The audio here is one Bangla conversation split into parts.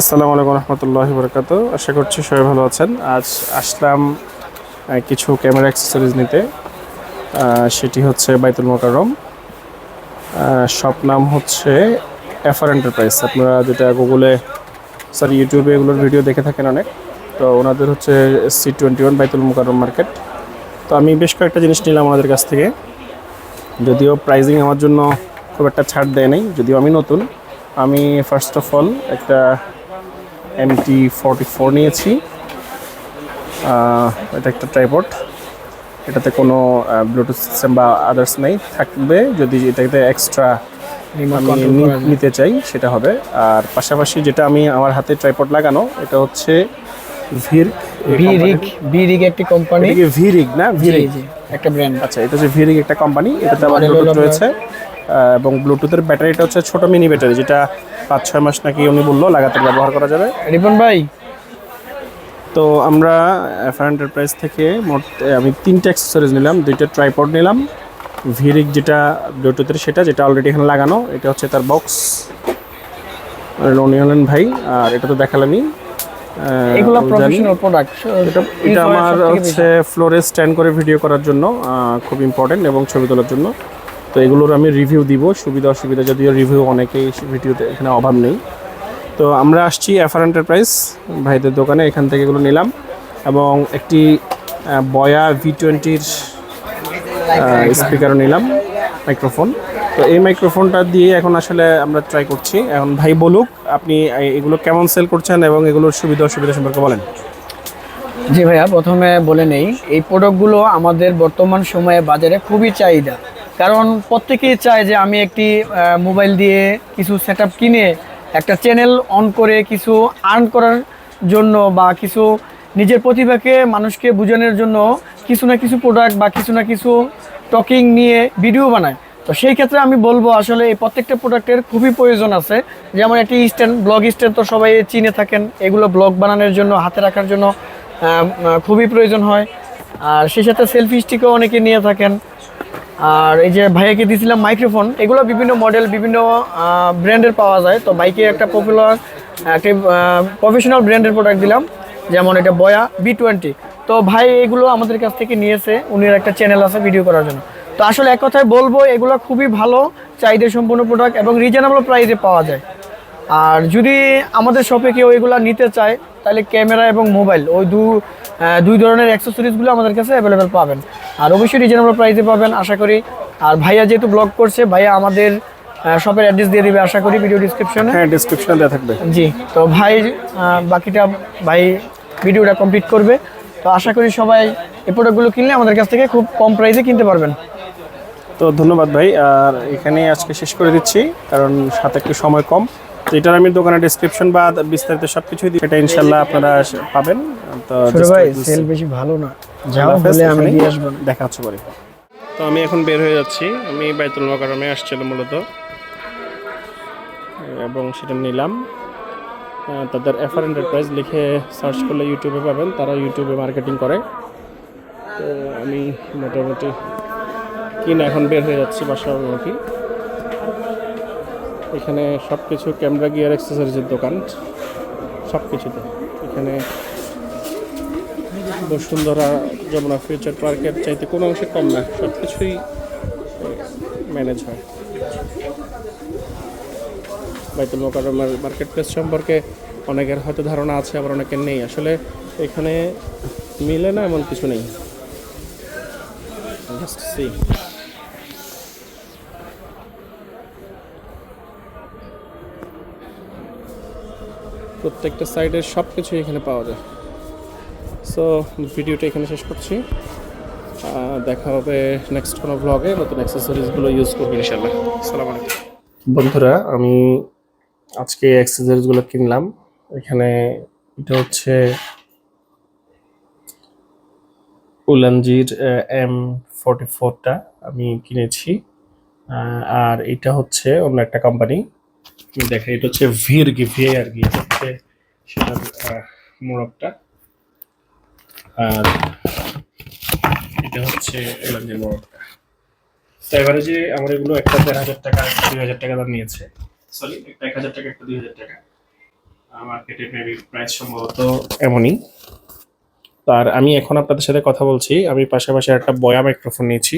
আসসালামু আলাইকুম রহমতুল্লাহ বরকাত আশা করছি সবাই ভালো আছেন। আজ আসলাম কিছু ক্যামেরা অ্যাক্সেসরিজ নিতে। সেটি হচ্ছে বাইতুল মোকাররম। সব নাম হচ্ছে এফআর এন্টারপ্রাইজ। আপনারা যেটা গুগলে সরি ইউটিউবে এগুলোর ভিডিও দেখে থাকেন অনেক। তো ওনাদের হচ্ছে সি টোয়েন্টি ওয়ান বাইতুল মোকাররম মার্কেট। তো আমি বেশ কয়েকটা জিনিস নিলাম ওনাদের কাছ থেকে। যদিও প্রাইজিং আমার জন্য খুব একটা ছাড় দেয় নাই, যদিও আমি নতুন। আমি ফার্স্ট অফ অল একটা এমটি ফর্টি ফোর নিয়েছি। এটা একটা ট্রাইপড এটাতে কোনো ব্লুটুথ সিস্টেম বা আদার্স নেই। থাকবে যদি এটাতে এক্সট্রা নিতে চাই সেটা হবে। আর পাশাপাশি যেটা আমি আমার হাতে ট্রাইপড লাগানো এটা হচ্ছে ভির ভিরিক ভিরিক একটি কোম্পানি ভিরিক না ভিরিক একটা ব্র্যান্ড আচ্ছা এটা হচ্ছে ভিরিক একটা কোম্পানি এটাতে হলো ব্লুটুথ রয়েছে। এবং ব্লুটুথের ব্যাটারিটা হচ্ছে ছোট মিনি ব্যাটারি যেটা পাঁচ ছয় মাস নাকি উনি বলল লাগাতার ব্যবহার করা যাবে। রিপন ভাই। তো আমরা এফআর এন্টারপ্রাইজ থেকে মোট আমি তিনটে অ্যাক্সেসরিজ নিলাম দুইটা ট্রাইপড নিলাম ভিরিক যেটা ব্লুটুথের সেটা যেটা অলরেডি এখানে লাগানো এটা হচ্ছে তার বক্স রনিয়লেন ভাই আর এটা তো দেখালামই এগুলো প্রফেশনাল প্রোডাক্ট এটা এটা আমার হচ্ছে ফ্লোরে স্ট্যান্ড করে ভিডিও করার জন্য খুব ইম্পর্টেন্ট এবং ছবি তোলার জন্য। তো এগুলোর আমি রিভিউ দিব। সুবিধা অসুবিধা যদিও রিভিউ অনেকেই ভিডিওতে এখানে অভাব নেই। তো আমরা আসছি এফআর এন্টারপ্রাইজ ভাইদের দোকানে, এখান থেকে এগুলো নিলাম। এবং একটি বয়া ভি টোয়েন্টির স্পিকারও নিলাম মাইক্রোফোন তো এই মাইক্রোফোনটা দিয়ে এখন আসলে আমরা ট্রাই করছি। এখন ভাই বলুক, আপনি এগুলো কেমন সেল করছেন এবং এগুলোর সুবিধা অসুবিধা সম্পর্কে বলেন। জি ভাইয়া, প্রথমে বলে নেই, এই প্রোডাক্টগুলো আমাদের বর্তমান সময়ে বাজারে খুবই চাহিদা। কারণ প্রত্যেকেই চায় যে আমি একটি মোবাইল দিয়ে কিছু সেট কিনে একটা চ্যানেল অন করে কিছু আর্ন করার জন্য বা কিছু নিজের প্রতিভাকে মানুষকে বোঝানোর জন্য কিছু না কিছু প্রোডাক্ট বা কিছু না কিছু টকিং নিয়ে ভিডিও বানায়। তো সেই ক্ষেত্রে আমি বলব আসলে এই প্রত্যেকটা প্রোডাক্টের খুবই প্রয়োজন আছে। যেমন একটি স্ট্যান্ড ব্লগ স্ট্যান্ড তো সবাই চিনে থাকেন, এগুলো ব্লগ বানানোর জন্য, হাতে রাখার জন্য খুবই প্রয়োজন হয়। আর সেই সাথে সেলফি স্টিকও অনেকে নিয়ে থাকেন। আর এই যে ভাইয়াকে দিয়েছিলাম মাইক্রোফোন, এগুলো বিভিন্ন মডেল বিভিন্ন ব্র্যান্ডের পাওয়া যায়। তো বাইকে একটা পপুলার একটা প্রফেশনাল ব্র্যান্ডের প্রোডাক্ট দিলাম, যেমন এটা বয়া বি টোয়েন্টি তো ভাই এগুলো আমাদের কাছ থেকে নিয়েছে উনি একটা চ্যানেল আছে ভিডিও করার জন্য। তো আসলে এক কথায় বলব, এগুলো খুবই ভালো চাহিদা সম্পূর্ণ প্রোডাক্ট এবং রিজনেবল প্রাইসে পাওয়া যায়। আর যদি আমাদের শপে কেউ এগুলো নিতে চায়, তাহলে ক্যামেরা এবং মোবাইল ওই দু দুই ধরনের অ্যাক্সেসরিজগুলো আমাদের কাছে অ্যাভেলেবেল পাবেন। আর অবশ্যই রিজনেবল প্রাইসে পাবেন আশা করি। আর ভাইয়া যেহেতু ব্লগ করছে ভাইয়া আমাদের শপের অ্যাড্রেস দিয়ে দিবে আশা করি ভিডিও ডিসক্রিপশনে হ্যাঁ ডিসক্রিপশনে দেওয়া থাকবে। জি তো ভাই বাকিটা ভাই ভিডিওটা কমপ্লিট করবে। তো আশা করি সবাই এই প্রোডাক্টগুলো কিনলে আমাদের কাছ থেকে খুব কম প্রাইসে কিনতে পারবেন। তো ধন্যবাদ ভাই আর এখানে আজকে শেষ করে দিচ্ছি কারণ সাথে একটু সময় কম। এটার আমি দোকানের ডিসক্রিপশন বা বিস্তারিত সব কিছুই দিই এটা ইনশাল্লাহ আপনারা পাবেন। তো ভাই সেল বেশি ভালো না। যাও বলে আমি দিয়ে আসব। দেখা হচ্ছে পরে। তো আমি এখন বের হয়ে যাচ্ছি। আমি বাইতুল মোকারমে আসছিলাম মূলত। এবং সেটা নিলাম। তাদের এফআর এন্টারপ্রাইজ লিখে সার্চ করলে ইউটিউবে পাবেন। তারা ইউটিউবে মার্কেটিং করে। তো আমি মোটামুটি কিনে এখন বের হয়ে যাচ্ছি বাসা অভিমুখী এখানে সব কিছু ক্যামেরা গিয়ার অ্যাক্সেসরিজের দোকান। সব কিছুতে এখানে বসুন্ধরা যমুনা ফিউচার পার্কের চাইতে কোনো অংশে কম না সব কিছুই ম্যানেজ হয়। বাইতুল মোকাররমের মার্কেট প্লেস সম্পর্কে অনেকের হয়তো ধারণা আছে, আবার অনেকের নেই। আসলে এখানে মিলে না এমন কিছু নেই। প্রত্যেকটা সাইডের সব কিছুই এখানে পাওয়া যায়। সো ভিডিওটা এখানে শেষ করছি। দেখা হবে নেক্সট কোনো ব্লগে নতুন অ্যাক্সেসরিজগুলো ইউজ করব ইনশাল্লাহ আসসালামু আলাইকুম। বন্ধুরা, আমি আজকে অ্যাক্সেসরিজগুলো কিনলাম। এখানে এটা হচ্ছে উলানজির এম ফোরটি ফোরটা আমি কিনেছি। আর এটা হচ্ছে অন্য একটা কোম্পানি দেখেন, এটা হচ্ছে ভির গি ভি আর কি হচ্ছে সেটার মোড়কটা। আর এটা হচ্ছে এলাঞ্জের মোড়কটা তো যে আমার এগুলো একটা দেড় হাজার টাকা, দুই হাজার টাকা দাম নিয়েছে। সরি একটা এক হাজার টাকা, একটা দুই হাজার টাকা। মার্কেটে মেবি প্রাইস সম্ভবত এমনই। আর আমি এখন আপনাদের সাথে কথা বলছি, আমি পাশাপাশি একটা বয়া মাইক্রোফোন নিয়েছি।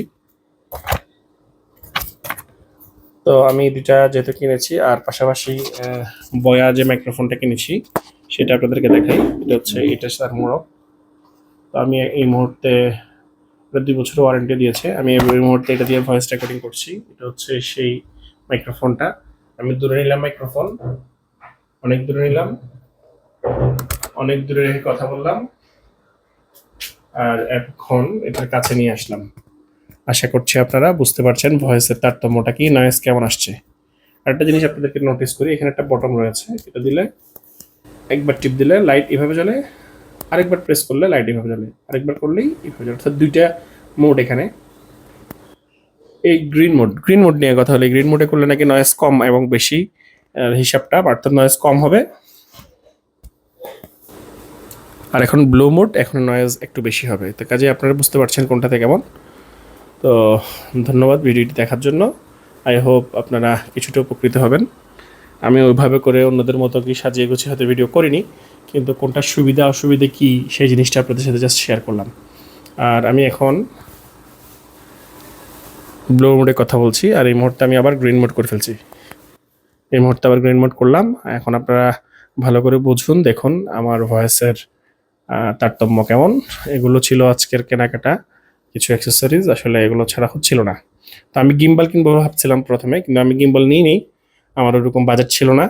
তো আমি দুটা যেহেতু কিনেছি, আর পাশাপাশি বয়া যে মাইক্রোফোনটা কিনেছি, সেটা আপনাদেরকে দেখাই। এটা হচ্ছে এটা স্যার মোড়ক। তো আমি এই মুহূর্তে দুই বছর ওয়ারেন্টি দিয়েছে। আমি এই মুহূর্তে এটা দিয়ে ভয়েস রেকর্ডিং করছি। এটা হচ্ছে সেই মাইক্রোফোনটা আমি দূরে নিলাম মাইক্রোফোন অনেক দূরে নিলাম। অনেক দূরে রেখে কথা বললাম। আর এখন এটার কাছে নিয়ে আসলাম। আশা করছি আপনারা বুঝতে পারছেন ভয়েসের তারতম্যটা কি নয়েজ কেমন আসছে। আরেকটা জিনিস আপনাদেরকে নোটিস করি, এখানে একটা বটম রয়েছে, এটা দিলে একবার টিপ দিলে লাইট এভাবে জ্বলে, আরেকবার প্রেস করলে লাইট এভাবে জ্বলে, আরেকবার করলেই এভাবে জ্বলে। অর্থাৎ দুইটা মোড এখানে। এই গ্রিন মোড গ্রিন মোড নিয়ে কথা হলে গ্রিন মোডে করলে নাকি নয়েজ কম এবং বেশি হিসাবটা, অর্থাৎ নয়েজ কম হবে। আর এখন ব্লু মোড এখন নয়েজ একটু বেশি হবে। তো কাজে আপনারা বুঝতে পারছেন কোনটাতে কেমন। তো ধন্যবাদ ভিডিওটি দেখার জন্য। আই হোপ আপনারা কিছুটা উপকৃত হবেন। আমি ওইভাবে করে অন্যদের মতো কি সাজিয়ে গুছিয়ে হয়তো ভিডিও করিনি, কিন্তু কোনটা সুবিধা, অসুবিধা কি সেই জিনিসটা আপনাদের সাথে জাস্ট শেয়ার করলাম। আর আমি এখন ব্লু মোডে কথা বলছি, আর এই মুহূর্তে আমি আবার গ্রিন মোড করে ফেলছি। এই মুহূর্তে আবার গ্রিন মোড করলাম। এখন আপনারা ভালো করে বুঝুন, দেখুন আমার ভয়েসের তারতম্য কেমন। এগুলো ছিল আজকের কেনাকাটা। কিছু অ্যাক্সেসরিজ আসলে এগুলো ছাড়া হচ্ছিল না। তো আমি গিম্বল কিনবো ভাবছিলাম প্রথমে, কিন্তু আমি গিম্বল নিই নি আমার ওরকম বাজেট ছিল না।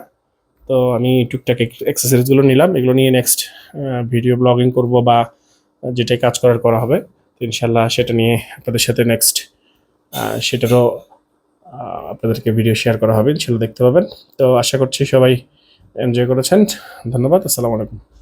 তো আমি টুকটাক অ্যাক্সেসরিজগুলো নিলাম, এগুলো নিয়ে নেক্সট ভিডিও ব্লগিং করব বা যেটাই কাজ করার করা হবে। তো ইনশাল্লাহ সেটা নিয়ে আপনাদের সাথে নেক্সট সেটারও আপনাদেরকে ভিডিও শেয়ার করা হবে ইনশাল্লাহ দেখতে পাবেন। তো আশা করছি সবাই এনজয় করেছেন। ধন্যবাদ, আসসালামু আলাইকুম।